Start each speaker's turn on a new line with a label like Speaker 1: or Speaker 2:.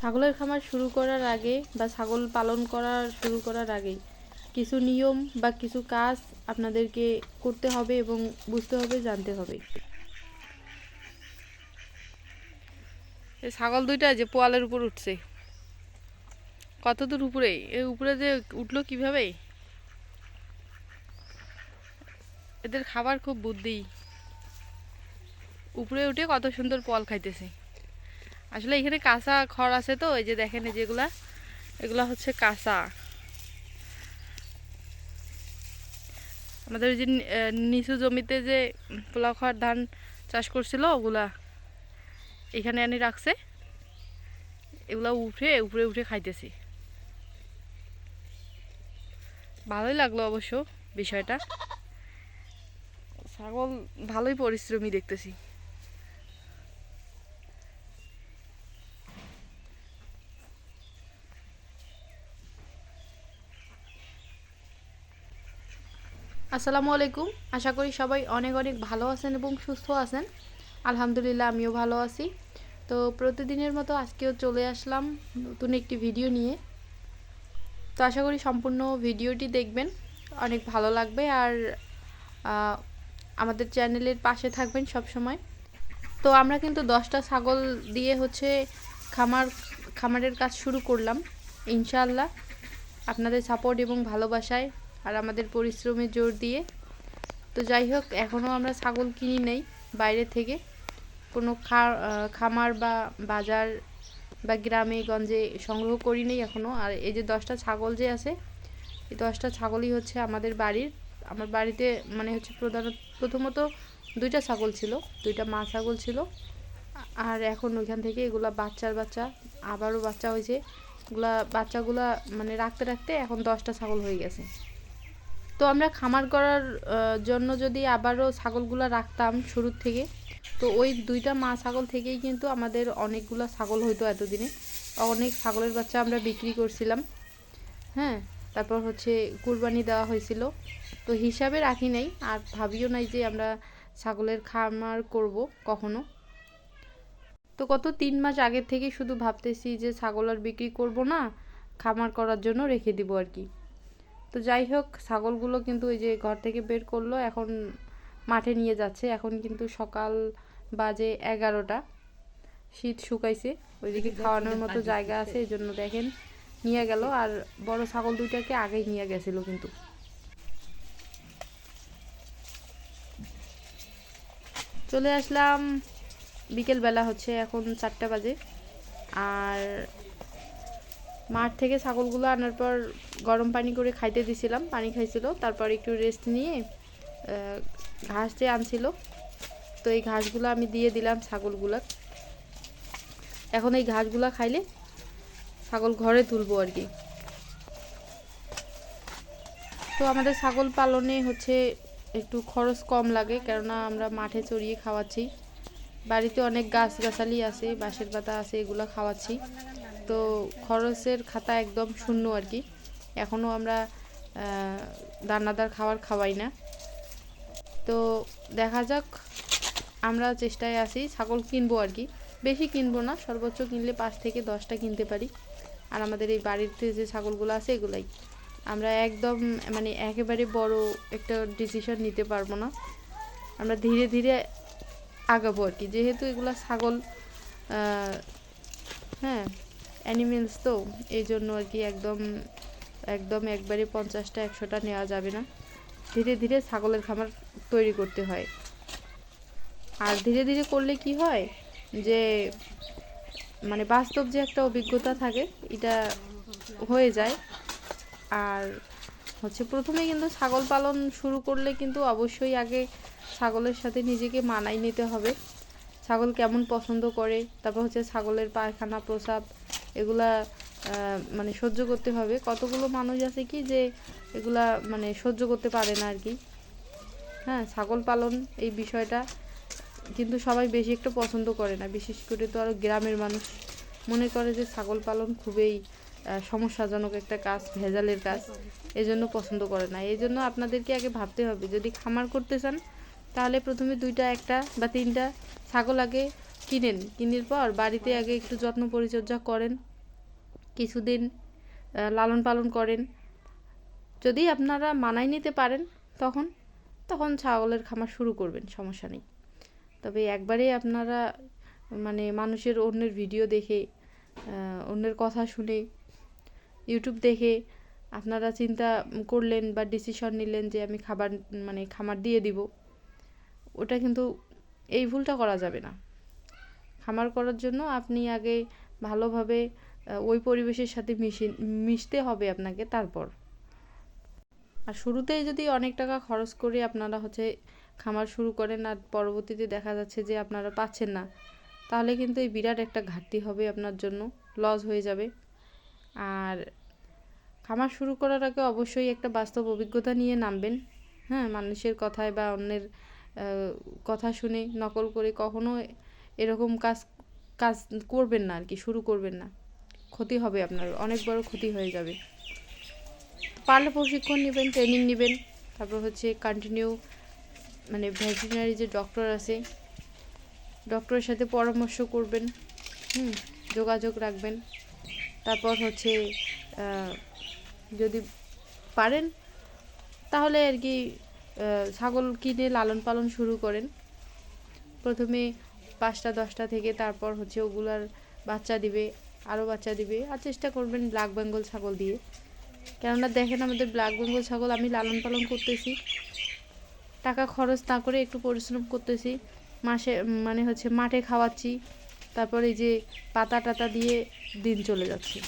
Speaker 1: ছাগলের খামার শুরু করার আগে বা ছাগল পালন করা শুরু করার আগে কিছু নিয়ম বা কিছু কাজ আপনাদেরকে করতে হবে এবং বুঝতে হবে, জানতে হবে। ছাগল দুইটা যে পোয়ালের উপর উঠছে। কত দূর উপরে? এই উপরে যে উঠল কীভাবে? এদের খাবার খুব বুদ্ধি। উপরে উঠে কত সুন্দর পল খাইতেছে। আসলে এখানে কাঁচা খড় আছে তো, এই যে দেখেন এই যেগুলা, এগুলা হচ্ছে কাঁচা। আমাদের যে নিচু জমিতে যে পোলাও খড় ধান চাষ করছিল, ওগুলা এখানে আনি রাখছে। এগুলা উঠে, উপরে উঠে খাইতেছি। ভালোই লাগল অবশ্য বিষয়টা। ছাগল ভালোই পরিশ্রমী দেখতেছি। আসসালামু আলাইকুম। আশা করি সবাই অনেক অনেক ভালো আছেন এবং সুস্থ আছেন। আলহামদুলিল্লাহ আমিও ভালো আছি। তো প্রতিদিনের মতো আজকেও চলে আসলাম নতুন একটি ভিডিও নিয়ে। তো আশা করি সম্পূর্ণ ভিডিওটি দেখবেন, অনেক ভালো লাগবে। আর আমাদের চ্যানেলের পাশে থাকবেন সব সময় তো আমরা কিন্তু দশটা ছাগল দিয়ে হচ্ছে খামার, খামারের কাজ শুরু করলাম, ইনশাআল্লাহ। আপনাদের সাপোর্ট এবং ভালোবাসায় আর আমাদের পরিশ্রমের জোর দিয়ে। তো যাই হোক এখনও আমরা ছাগল কিনি নেই বাইরে থেকে। কোনো খামার বা বাজার বা গ্রামে, গঞ্জে সংগ্রহ করি নেই এখনও আর এই যে দশটা ছাগল যে আছে, এই দশটা ছাগলই হচ্ছে আমাদের বাড়ির। আমার বাড়িতে মানে হচ্ছে প্রধানত প্রথমত দুইটা ছাগল ছিল, দুইটা মা ছাগল ছিল। আর এখন ওইখান থেকে এগুলা বাচ্চার বাচ্চা, আবারও বাচ্চা হয়েছে। এগুলা বাচ্চাগুলা মানে রাখতে রাখতে এখন দশটা ছাগল হয়ে গেছে। তো আমরা খামার করার জন্য যদি আবারও ছাগলগুলা রাখতাম শুরুর থেকে, তো ওই দুইটা মা ছাগল থেকেই কিন্তু আমাদের অনেকগুলো ছাগল হইতো এতদিনে। অনেক ছাগলের বাচ্চা আমরা বিক্রি করছিলাম হ্যাঁ? তারপর হচ্ছে কুরবানি দেওয়া হয়েছিল। তো হিসাবে রাখি নাই, আর ভাবিও নাই যে আমরা ছাগলের খামার করব কখনো। তো কত তিন মাস আগের থেকে শুধু ভাবতেছি যে ছাগল আর বিক্রি করব না, খামার করার জন্য রেখে দিব আর কি। তো যাই হোক ছাগলগুলো কিন্তু ওই যে ঘর থেকে বের করল এখন মাঠে নিয়ে যাচ্ছে। এখন কিন্তু সকাল বাজে এগারোটা। শীত শুকাইছে ওইদিকে খাওয়ানোর মতো জায়গা আছে এই জন্য দেখেন নিয়ে গেল। আর বড় ছাগল দুইটাকে আগেই নিয়ে গেছিল কিন্তু। চলে আসলাম বিকেলবেলা হচ্ছে এখন চারটা বাজে। আর মাঠ থেকে ছাগলগুলো আনার পর গরম পানি করে খাইতে দিছিলাম, পানি খাইছিল। তারপর একটু রেস্ট নিয়ে ঘাস যে আনছিল, তো এই ঘাসগুলো আমি দিয়ে দিলাম ছাগলগুলো। এখন এই ঘাসগুলো খাইলে ছাগল ঘরে তুলবো আর কি। তো আমাদের ছাগল পালনে হচ্ছে একটু খরচ কম লাগে, কেননা আমরা মাঠে চড়িয়ে খাওয়াচ্ছি। বাড়িতে অনেক গাছ গাছালি আছে, বাঁশের পাতা আছে, এগুলো খাওয়াচ্ছি। তো খরচের খাতা একদম শূন্য আর কি। এখনও আমরা দানাদার খাবার খাওয়াই না। তো দেখা যাক, আমরা চেষ্টায় আছি ছাগল কিনবো আর কি। বেশি কিনবো না, সর্বোচ্চ কিনলে পাঁচ থেকে দশটা কিনতে পারি। আর আমাদের এই বাড়িতে যে ছাগলগুলো আছে এগুলাই। আমরা একদম মানে একেবারে বড় একটা ডিসিশন নিতে পারব না। আমরা ধীরে ধীরে আগাবো আর কি। যেহেতু এগুলা ছাগল হ্যাঁ অ্যানিমেলস তো, এই জন্য আর কি একদম একদম একবারে পঞ্চাশটা, একশোটা নেওয়া যাবে না। ধীরে ধীরে ছাগলের খামার তৈরি করতে হয়। আর ধীরে ধীরে করলে কি হয় যে মানে বাস্তব যে একটা অভিজ্ঞতা থাকে, এটা হয়ে যায়। আর হচ্ছে প্রথমে কিন্তু ছাগল পালন শুরু করলে কিন্তু অবশ্যই আগে ছাগলের সাথে নিজেকে মানাই নিতে হবে। ছাগল কেমন পছন্দ করে, তারপর হচ্ছে ছাগলের পায়খানা, প্রসাব এগুলা মানে সহ্য করতে হবে। কতগুলো মানুষ আছে কি যে এগুলা মানে সহ্য করতে পারে না আর কি হ্যাঁ ছাগল পালন এই বিষয়টা কিন্তু সবাই বেশি একটা পছন্দ করে না। বিশেষ করে তো আরও গ্রামের মানুষ মনে করে যে ছাগল পালন খুবই সমস্যাজনক একটা কাজ, ভেজালের কাজ, এজন্য পছন্দ করে না। এই জন্য আপনাদেরকে আগে ভাবতে হবে, যদি খামার করতে চান তাহলে প্রথমে দুইটা, একটা বা তিনটা ছাগল আগে কিনেন। কিনের পর বাড়িতে আগে একটু যত্ন পরিচর্যা করেন। কিছুদিন লালন পালন করেন। যদি আপনারা মানায় নিতে পারেন তখন তখন ছাগলের খামার শুরু করবেন, সমস্যা নেই। তবে একবারে আপনারা মানে মানুষের অন্যের ভিডিও দেখে অন্যের কথা শুনে, ইউটিউব দেখে আপনারা চিন্তা করলেন বা ডিসিশন নিলেন যে আমি খাবার মানে খামার দিয়ে দিব, ওটা কিন্তু এই ভুলটা করা যাবে না। খামার করার জন্য আপনি আগে ভালোভাবে ওই পরিবেশের সাথে মিশে, মিশতে হবে আপনাকে তারপর। আর শুরুতেই যদি অনেক টাকা খরচ করে আপনারা হচ্ছে খামার শুরু করেন আর পরবর্তীতে দেখা যাচ্ছে যে আপনারা পাচ্ছেন না, তাহলে কিন্তু এই বিরাট একটা ঘাটতি হবে আপনার জন্য, লস হয়ে যাবে। আর খামার শুরু করার আগে অবশ্যই একটা বাস্তব অভিজ্ঞতা নিয়ে নামবেন। হ্যাঁ মানুষের কথায় বা অন্যের কথা শুনে নকল করে কখনো এরকম কাজ কাজ করবেন না আর কি শুরু করবেন না। ক্ষতি হবে আপনার, অনেক বড় ক্ষতি হয়ে যাবে। পারলে প্রশিক্ষণ নেবেন ট্রেনিং নেবেন, তারপর হচ্ছে কন্টিনিউ মানে ভেটেরিনারি যে ডক্টর আছে ডক্টরের সাথে পরামর্শ করবেন, হুম, যোগাযোগ রাখবেন। তারপর হচ্ছে যদি পারেন, তাহলে আর কি ছাগল কিনে লালন পালন শুরু করেন। প্রথমে পাঁচটা, দশটা থেকে তারপর হচ্ছে ওগুলার বাচ্চা দিবে, আরও বাচ্চা দিবে। আর চেষ্টা করবেন ব্ল্যাক বেঙ্গল ছাগল দিয়ে। কেননা দেখেন আমাদের ব্ল্যাক বেঙ্গল ছাগল আমি লালন পালন করতেছি। টাকা খরচ না করে একটু পরিশ্রম করতেছি। মাসে মানে হচ্ছে মাঠে খাওয়াচ্ছি। তারপর এই যে পাতা টাতা দিয়ে দিন চলে যাচ্ছে।